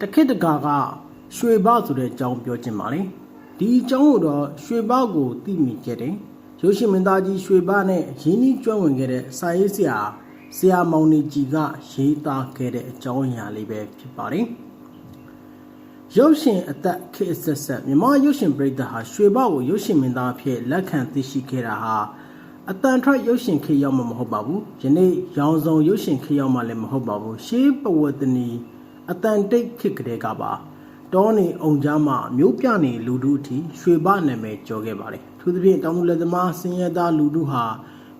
တခစ်တကာကရွှေဘဆိုတဲ့အကြောင်းပြောချင်ပါလေဒီအကြောင်းကိုတော့ရွှေဘကိုသိမိခဲ့တယ်ရုပ်ရှင်မင်းသားကြီးရွှေဘနဲ့ရင်းနှီးကျွမ်းဝင်ခဲ့တဲ့စာရေးဆရာဆရာမောင်နေကြီးကရေးသားခဲ့တဲ့အကြောင်းအရာလေးပဲဖြစ်ပါတယ်ရုပ်ရှင်အသက်ခေတ်အဆက်ဆက်မြမရုပ်ရှင်ပရိသတ်ဟာရွှေဘကိုရုပ်ရှင်မင်းသားအဖြစ်လက်ခံသိရှိခဲ့တာဟာအတန်ထွက်ရုပ်ရှင်ခေတ်ရောက်မှာမဟုတ်ပါဘူးယနေ့ရောင်စုံရုပ်ရှင်ခေတ်ရောက်မှာလည်းမဟုတ်ပါဘူးရှေးပဝတ္တနီ အတန်တိတ်ခေတ်ကလေးကပါတောနေအောင်ကြားမှာမျိုးပြနေလူတို့အထိရွှေဘနာမည်ကျော်ခဲ့ပါတယ်အထူးသဖြင့်တောင်သူလက်သမားစင်ရသားလူတို့ဟာ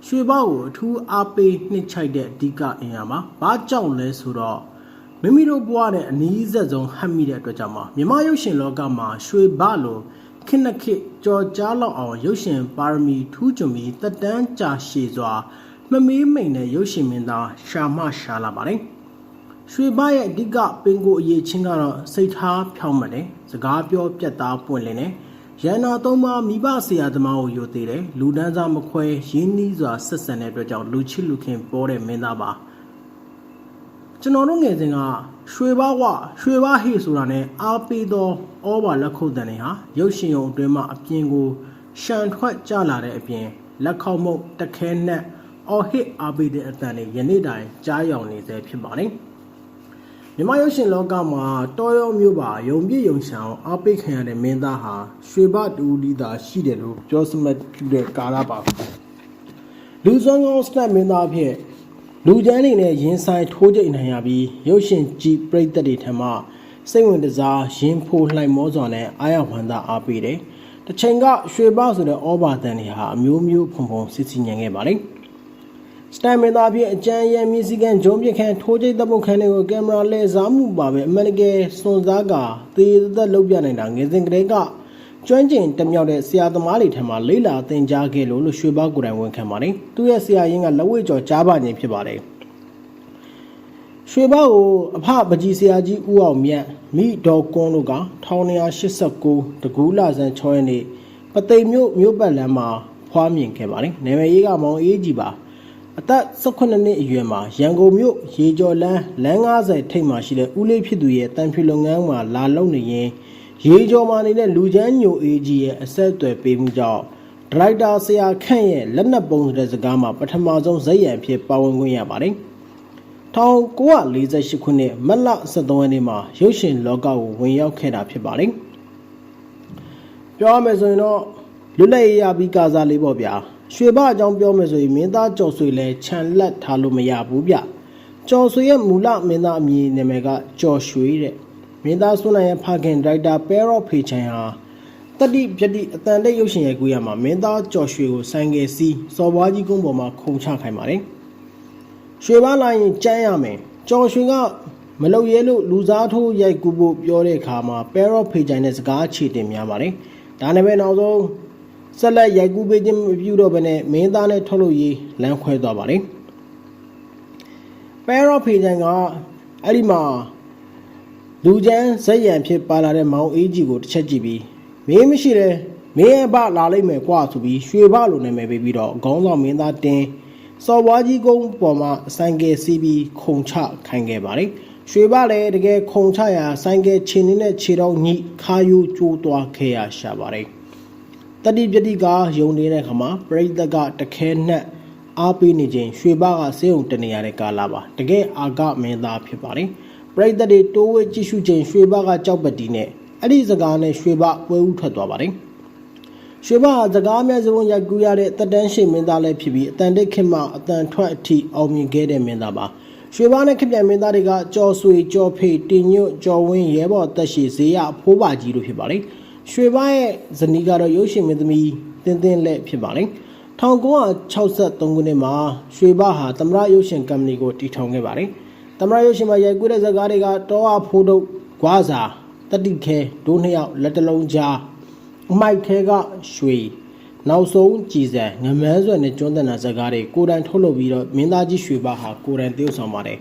ရွှေဘကိုအထူးအားပေးနှစ်ချိုက်တဲ့အဓိကအင်အားမှာဘာကြောင့်လဲဆိုတော့မိမိတို့ဘဝနဲ့အနည်းဆက်ဆုံးဟပ်မိတဲ့အတွက်ကြောင့်ပါမြမရုပ်ရှင်လောကမှာရွှေဘလိုခစ်နခစ်ကြော်ကြားလောက်အောင်ရုပ်ရှင်ပါရမီထူးချွန်ပြီးတက်တန်းကြာရှည်စွာမမေးမိန်တဲ့ရုပ်ရှင်မင်းသားရှာမရှာလာပါတယ် ရွှေဘရဲ့အဓိကပင်ကိုအရေးချင်းကတော့စိတ်ထားဖြောင်းမှတ်တယ်စကားပြောပြတ်သားပွင့်လင်းတယ်ရန်နာသုံးပါးမိဘဆရာသမားကိုယိုသေးတယ်လူဒန်းစားမခွဲရင်းနှီးစွာဆက်ဆံတဲ့အတွက်ကြောင့်လူချစ်လူခင်ပေါ်တဲ့မင်းသားပါကျွန်တော်တို့ငယ်စဉ်ကရွှေဘဝရွှေဘဟိဆိုတာနဲ့အားပေးသောဩဘာလက်ခုပ်တန်တွေဟာရုပ်ရှင်ရုံအတွင်းမှာအပြင်ကိုရှန်ထွက်ကြလာတဲ့အပြင်လက်ခေါက်မုတ်တခဲနဲ့အော်ဟစ်အားပေးတဲ့အတန်တွေယနေ့တိုင်ကြားရောက်နေသေးဖြစ်ပါတယ် မြမရုပ်ရှင်လောကမှာတော်ရုံမျိုးပါယုံပြည့်ယုံရှောင်အားပေးခံရတဲ့မင်းသားဟာရွှေဘတူလီသာရှိတယ်လို့ပြောစမှတ်ပြုတဲ့ကာလပါလူစွမ်းကောင်းစနတ်မင်းသားဖြစ်လူချမ်းတွေနဲ့ရင်ဆိုင်ထိုးကြိတ်နိုင်ရပြီးရုပ်ရှင်ကြည့်ပရိသတ်တွေထံမှစိတ်ဝင်တစားရင်ဖိုလှိုင်မောစွာနဲ့အားရဝမ်းသာအားပေးတယ်။တစ်ချိန်ကရွှေပဆိုတဲ့ဩဘာတန်တွေဟာအမျိုးမျိုးဖုံဖုံစစ်စစ်ညံခဲ့ပါလေ။ စတိုင်မင်သားဖြစ်အကြံရံမြစီကန်ဂျုံပြခန့်ထိုးကြိတ်တပ်ပုတ်ခန်းတွေကိုကင်မရာလဲစားမှုပါပဲအမေရိကန်စွန်စားကသေသက်လုပ်ပြနိုင်တာငယ်စဉ်ကတည်းကကျွမ်းကျင်တက်မြောက်တဲ့ဆရာသမားတွေထံမှလေးလာသင်ကြားခဲ့လို့လို့ရွှေဘောက်ကိုယ်တိုင်ဝန်ခံပါတယ်။သူ့ရဲ့ဆရာရင်းကလက်ဝဲကျော်ကြားပါခြင်းဖြစ်ပါတယ်။ရွှေဘောက်ကိုအဖပကြီးဆရာကြီးဦးအောင်မြတ်မိဒေါ်ကွန်းတို့က1989တကူးလာဆန်း6ရက်နေ့ပသိမ်မြို့မြို့ပတ်လမ်းမှာဖွားမြင်ခဲ့ပါတယ်။နာမည်ရေးကမောင်အေးကြီးပါ။ အသက်18နှစ်အရွယ်မှာရန်ကုန်မြို့ရေကျော်လန်းလမ်း90ထိပ်မှာရှိတဲ့ဦးလေးဖြစ်သူရဲ့တန်ဖြူလုပ်ငန်းမှာလာလုပ်နေရင်ရေကျော်မှာနေတဲ့လူချမ်းညိုအေးကြီးရဲ့အဆက်အသွယ်ပေးမှုကြောင့်ဒရိုက်တာဆရာခန့်ရဲ့လက်နက်ပုံဆိုတဲ့စကားမှာပထမဆုံးဇက်ရံဖြစ်ပါဝင်ခွင့်ရပါတယ်။1948ခုနှစ်မတ်လ23ရက်နေ့မှာရုပ်ရှင်လောကကိုဝင်ရောက်ခဲ့တာဖြစ်ပါတယ်။ပြောရမယ်ဆိုရင်တော့လွတ်လပ်ရေးရပြီးကာစားလေးပေါ့ဗျာ။ ရွှေဘအကြောင်းပြောမယ်ဆိုရင်မင်းသားကျော်ဆွေလည်းခြံလက်ထားလို့မရဘူးဗျ။ကျော်ဆွေရဲ့မူလမင်းသားအမည်နာမည်ကကျော်ရွှေတဲ့။မင်းသားဆွမ်းနိုင်ရဲ့ဖခင်ဒရိုက်တာပဲရော့ဖေချန်ဟာတတိပြတိအတန်တဲ့ရုပ်ရှင်ရဲ့ကူရမှာမင်းသားကျော်ရွှေကိုဆိုင်ကယ်စီးစော်ဘွားကြီးကုန်းပေါ်မှာခုံချခိုင်းပါတယ်။ရွှေပန်းလာရင်ကြမ်းရမယ်ကြော်ရွှေကမလုံရဲလို့လူစားထိုးရိုက်ကူဖို့ပြောတဲ့အခါမှာပဲရော့ဖေချိုင်တဲ့စကားခြေတင်များပါတယ်ဒါနဲ့ပဲနောက်ဆုံး ဆက်လက်ရိုက်ကူပေးခြင်းမပြုတော့ဘဲနဲ့မင်းသားနဲ့ထုတ်လို့ရေးလမ်းခွဲသွားပါတယ်ပဲရော့ဖေချိုင်ကအဲ့ဒီမှာလူချမ်းဇက်ရံဖြစ်ပါလာတဲ့မောင်အေးကြီးကိုတစ်ချက်ကြည့်ပြီးမင်းမရှိတယ်မင်းရဲ့ဘလာလိုက်မယ်ကွာဆိုပြီးရွှေဘလိုနာမည်ပေးပြီးတော့ခေါင်းဆောင်မင်းသားတင်းစော်ဘွားကြီးကုန်းပေါ်မှာဆိုင်ကယ်စီးပြီးခုံချခိုင်းခဲ့ပါတယ်။ရွှေဘလည်းတကယ်ခုံချရာဆိုင်ကယ်ခြေနေနဲ့ခြေတော့ညိခါယူကျိုးသွားခဲ့ရရှာပါတယ်။ တတိပတိကယုံနေတဲ့ခါမှာပရိသတ်ကတခဲနှက်အားပေးနေခြင်းရွှေဘကစေုံတနေရတဲ့ကာလပါ။တကယ်အာကမင်းသားဖြစ်ပါတယ်။ပရိသတ်တွေတိုးဝဲကြည့်ရှုခြင်းရွှေဘကကြောက်ပတီနဲ့အဲ့ဒီစကားနဲ့ရွှေဘပွဲဦးထွက်သွားပါတယ်။ရွှေဘဟာစကားများစပုံရိုက်ကူးရတဲ့တက်တန်းရှိမင်းသားလည်းဖြစ်ပြီးအတန်တိတ်ခင်မှအတန်ထွက်အထိအောင်မြင်ခဲ့တဲ့မင်းသားပါရွှေဘနဲ့ခင်ပြိုင်မင်းသားတွေကကြော်ဆွေကြော်ဖေတင်ညွတ်ကြော်ဝင်းရဲဘော်တက်ရှိဇေယအဖိုးပါကြီးတို့ဖြစ်ပါလေ ရွှေဘရဲ့ဇနီးကတော့ရုပ်ရှင်မင်းသမီးတင်းတင်းလက်ဖြစ်ပါလေ1963ခုနှစ်မှာရွှေဘဟာသမရရုပ်ရှင်ကုမ္ပဏီကိုတည်ထောင်ခဲ့ပါတယ်သမရရုပ်ရှင်မှာရိုက်ကူးတဲ့ဇာတ်ကားတွေကတောအဖိုးတို့ဂွားစာတတိခဲဒိုးနှစ်ယောက်လက်တလုံးကြားအမိုက်ထဲကရွှေနောက်ဆုံးကြည်စံငမန်းဆွဲနဲ့ကျွန်းတန်တာဇာတ်ကားတွေကိုယ်တိုင်ထုတ်လုပ်ပြီးတော့မင်းသားကြီးရွှေဘဟာကိုယ်တိုင်သရုပ်ဆောင်ပါတယ်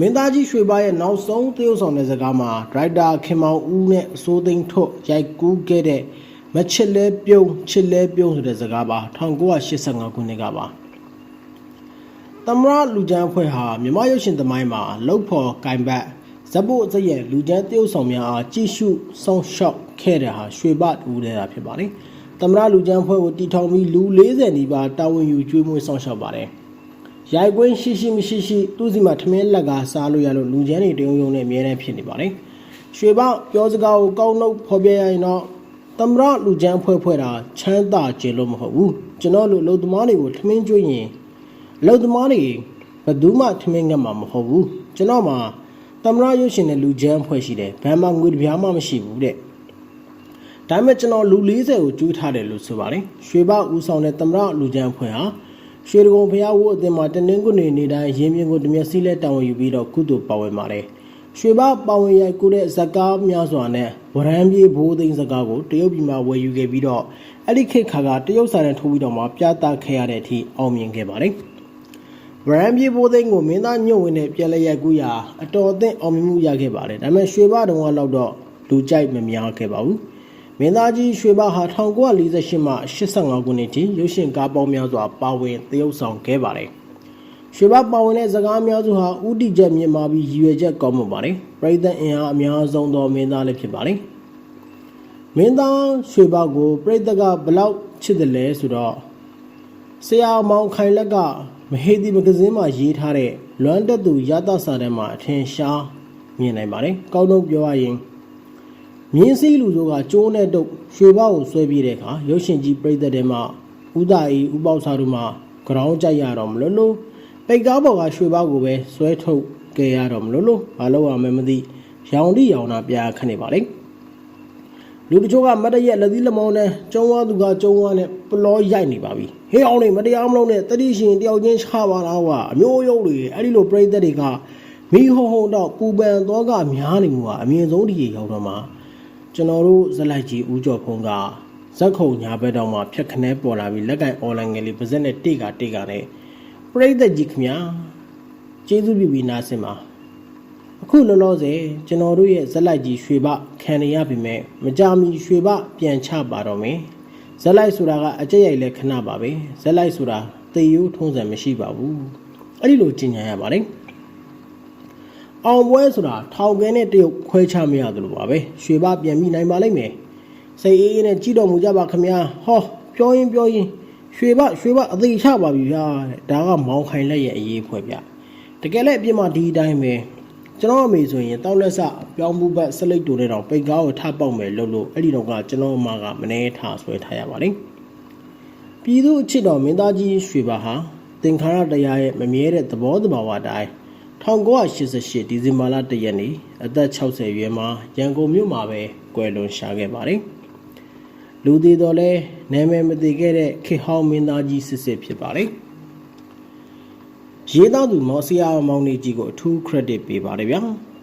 မင်းသားကြီးရွှေဘရဲ့နောက်ဆုံးသရုပ်ဆောင်တဲ့ဇာတ်ကားမှာဒရိုက်တာခင်မောင်ဦးနဲ့အစိုးသိန်းထွတ်ရိုက်ကူးခဲ့တဲ့မချစ်လဲပြုံးချစ်လဲပြုံးဆိုတဲ့ဇာတ်ကားပါ1985ခုနှစ်ကပါသမရလူချမ်းအဖွဲ့ဟာမြမရုပ်ရှင်သမိုင်းမှာလောက်ဖော်ကင်ဘတ်ဇက်ဘို့ဇက်ရဲ့လူချမ်းတရုတ်ဆောင်များအားကြည့်ရှုစောင့်ရှောက်ခဲ့တဲ့ဟာရွှေဘတူတဲ့တာဖြစ်ပါတယ်။သမရလူချမ်းဖွဲ့ကိုတီထောင်ပြီးလူ40နီးပါးတာဝန်ယူကျွေးမွေးစောင့်ရှောက်ပါတယ်။ ရိုက်ကွင်းရှိရှိမရှိရှိသူ့စီမှာထမင်းလက်ကစားလို့ရလို့လူချမ်းတွေတယုံယုံနဲ့အများနဲ့ဖြစ်နေပါတယ်။ရွှေဘပြောစကားကိုကောင်းနှုတ်ဖော်ပြရရင်တော့သမရလူချမ်းဖွဲ့ဖွဲ့တာချမ်းသာကြလို့မဟုတ်ဘူး။ကျွန်တော်တို့လူသမားတွေကိုထမင်းကျွေးရင်လူသမားတွေဘယ်သူမှထမင်းငတ်မှာမဟုတ်ဘူး။ကျွန်တော်မှာတမရရုပ်ရှင်တဲ့လူချမ်းဖွဲ့ရှိတယ်ဘယ်မှာငွေတစ်ပြားမှမရှိဘူးတဲ့ဒါပေမဲ့ကျွန်တော်လူ40ကိုကျွေးထားတယ်လို့ဆိုပါတယ်ရွှေဘဦးဆောင်တဲ့တမရလူချမ်းဖွဲ့ဟာ ရွှေဒဂုံဘုရားဝတ်အသင်းမှာတနင်္ဂနွေနေ့တိုင်းရင်းမြစ်ကိုတမျက်စီးလက်တောင်းယူပြီးတော့ကုသိုလ်ပါဝင်ပါတယ်ရွှေဘပါဝင်ရိုက်ကူတဲ့ဇကားများစွာနဲ့ဝရမ်းပြေဘိုးသိန်းဇကားကိုတရုတ်ပြည်မှာဝယ်ယူခဲ့ပြီးတော့အဲ့ဒီခေတ်ခါကတရုတ်စာနဲ့ထိုးပြီးတော့မှပြသခဲ့ရတဲ့အထိအောင်မြင်ခဲ့ပါတယ်ဗရန်ပြေဘိုးသိန်းကိုမင်းသားညွန့်ဝင်နဲ့ပြန်လဲရိုက်ကူးရာအတော်အသင့်အောင်မြင်မှုရခဲ့ပါတယ်ဒါပေမဲ့ရွှေဘတုံကတော့တော့လူကြိုက်မများခဲ့ပါဘူး မင်းသားကြီးရွှေဘဟာ1948မှ85ခုနှစ်ထိရုပ်ရှင်ကားပေါင်းများစွာပါဝင်သရုပ်ဆောင်ခဲ့ပါတယ်ရွှေဘပါဝင်တဲ့ဇကားများစုဟာဥတီချက်မြင့်မာပြီးရည်ရွယ်ချက်ကောင်းမှုပါတယ်ပရိသတ်အင်အားအများဆုံးသောမင်းသားလည်းဖြစ်ပါတယ်မင်းသားရွှေဘကိုပရိသတ်ကဘလောက်ချစ်တယ်လဲဆိုတော့ဆရာမောင်ခိုင်လက်ကမဟေဒီမဂဇင်းမှာရေးထားတဲ့လွမ်းတက်သူရသစာတမ်းမှာအထင်ရှားမြင်နိုင်ပါတယ်။ကောင်းတော့ပြောရရင် မြင်းစည်းလူတို့ကကျိုးနဲ့တုပ်ရွှေဘောက်ကိုဆွဲပြေးတဲ့အခါရုပ်ရှင်ကြီးပြိသက်တဲ့မှာဥဒအီဥပေါစားတို့မှာဂရောင်းကြိုက်ရတော့မလို့လို့ပိတ်ကားပေါ်ကရွှေဘောက်ကိုပဲဆွဲထုတ်ခဲ့ရတော့မလို့လို့မလုပ်ရမယ်မသိရောင်တိရောင်တာပြခတ်နေပါလေ။လူတချို့ကမတ်တရက်လက်သီးလက်မောင်းနဲ့ကျုံဝါသူကကျုံဝါနဲ့ပလောရိုက်နေပါပြီဟေးအောင်နေမတရားမလုပ်နဲ့တတိရှင်တယောက်ချင်းချပါလားကွာအမျိုးရုပ်တွေအဲ့ဒီလိုပြိသက်တွေကမိဟုံဟုံတော့ပူပန်တော့ကများနေမှုကအမြင့်ဆုံးဒီရောက်တော့မှ ကျွန်တော်တို့ဇလိုက်ကြီးဦးကျော်ဖုံးကဇက်ခုံညာဘက်တော့မှဖြက်ခနဲပေါ်လာပြီးလက်ကင်အွန်လိုင်းငယ်လေးပါဇက်နဲ့တိတ်ကတိတ်ကနဲ့ပြိသက်ကြီးခမညာကျေးဇူးပြုပြီးနားဆင်ပါအခုလောလောဆယ်ကျွန်တော်တို့ရဲ့ဇက်လိုက်ကြီးရွှေဘခံနေရပြီမဲ့မကြမီရွှေဘပြန်ချပါတော့မယ်ဇက်လိုက်ဆိုတာကအကြက်ရိုက်လဲခဏပါပဲဇက်လိုက်ဆိုတာသေရိုးထုံးစံမရှိပါဘူးအဲ့ဒီလိုကြင်ညာရပါတယ် အောင်ပွဲဆိုတာထောင်ကဲနဲ့တရုတ်ခွဲခြားမရတယ်လို့ပါပဲရွှေဘပြန်ပြီးနိုင်ပါလိမ့်မယ်စိတ်အေးအေးနဲ့ကြည့်တော်မူကြပါခမညာဟောပြောရင်ပြောရင်ရွှေဘရွှေဘအသေးချပါပြီဗျာဒါကမောင်ခိုင်လက်ရဲ့အရေးဖွဲ့ဗျတကယ်လည်းအပြစ်မှဒီအတိုင်းပဲကျွန်တော်အမေဆိုရင်တောက်လက်ဆပြောင်းမှုဘက်စလိတ်တူနဲ့တော့ပိတ်ကားကိုထပေါက်မယ်လို့လို့အဲ့ဒီတော့ကကျွန်တော်အမကမနေထားဆွဲထားရပါလိမ့်ပြည်သူအချစ်တော်မင်းသားကြီးရွှေပါဟာသင်္ခါရတရားရဲ့မမြဲတဲ့သဘောတဘာဝတိုင်း 1988ဒီဇင်ဘာလ1ရက်နေ့အသက်60ရွယ်မှာရန်ကုန်မြို့မှာပဲကွယ်လွန်ရှာခဲ့ပါတယ်လူသေးတော်လဲနာမည်မသိခဲ့တဲ့ခေဟောင်းမင်းသားကြီးစစ်စစ်ဖြစ်ပါတယ်ရေးသားသူမော်စီယာမောင်နေကြီးကိုအထူး credit ပေးပါတယ်ဗျာ။